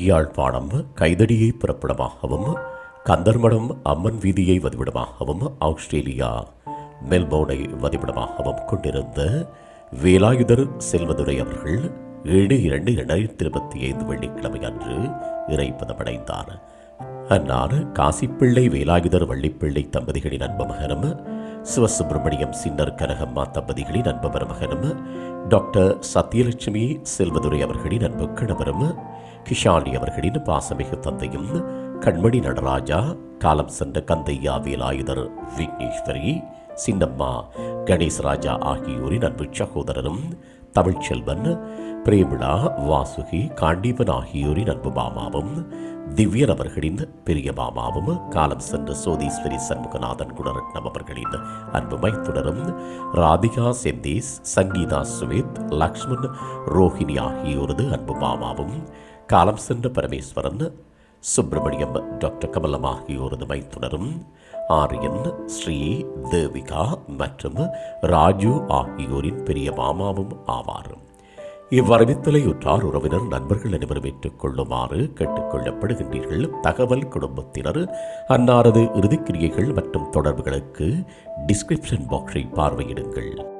யாழ்ப்பாணம் கைதடியை புறப்படமாகவும் கந்தர்மடம் அம்மன் வீதியை வதிவிடமாகவும் ஆஸ்திரேலியா மெல்போர்னை வதிவிடமாகவும் கொண்டிருந்த வேலாயுதர் செல்வதுரை அவர்கள் ஏழு இரண்டு இரண்டாயிரத்தி இருபத்தி ஐந்து வெள்ளிக்கிழமை அன்று இறைப்பதமடைந்தார் அன்னார் காசிப்பிள்ளை வேலாயுதர் வள்ளிப்பிள்ளை தம்பதிகளின் அன்பு மகனும் சிவசுப்பிரமணியம் சின்னர் கனகம்மா தம்பதிகளின் அன்பு மருமகனும் டாக்டர் சத்யலட்சுமி செல்வதுரை அவர்களின் அன்பு கணவரும் கிஷாலி அவர்களின் பாசமிகு தந்தையும் கண்மணி நடராஜா காலம் சென்ற கந்தையா வேலாயுதர் விக்னேஸ்வரி சின்னம்மா கணேசராஜா ஆகியோரின் அன்பு சகோதரரும் தமிழ்ச்செல்வன் பிரேமிளா வாசுகி காண்டீபன் ஆகியோரின் அன்பு மாமாவும் திவ்யன் அவர்களின் பெரிய மாமாவும் காலம் சென்ற சோதீஸ்வரி சண்முகநாதன் குணரட்னம் அவர்களின் அன்பு மைத்துனரும் ராதிகா செந்தீஸ் சங்கீதா சுவேத் லக்ஷ்மண் ரோஹிணி ஆகியோரது அன்பு மாமாவும் காலம் சென்ற பரமேஸ்வரன் சுப்பிரமணியம் டாக்டர் கமலம் ஆகியோரது மைத்துனரும் ஆரியன் ஸ்ரீ தேவிகா மற்றும் ராஜு ஆகியோரின் பெரிய மாமாவும் ஆவார் இவ்வரவித்தலை உற்றார் உறவினர் நண்பர்கள் அனைவரும் ஏற்றுக்கொள்ளுமாறு கேட்டுக்கொள்ளப்படுகின்றீர்கள். தகவல் குடும்பத்தினர் அன்னாரது இறுதிக்கிரியைகள் மற்றும் தொடர்புகளுக்கு டிஸ்கிரிப்ஷன் பாக்ஸை பார்வையிடுங்கள்.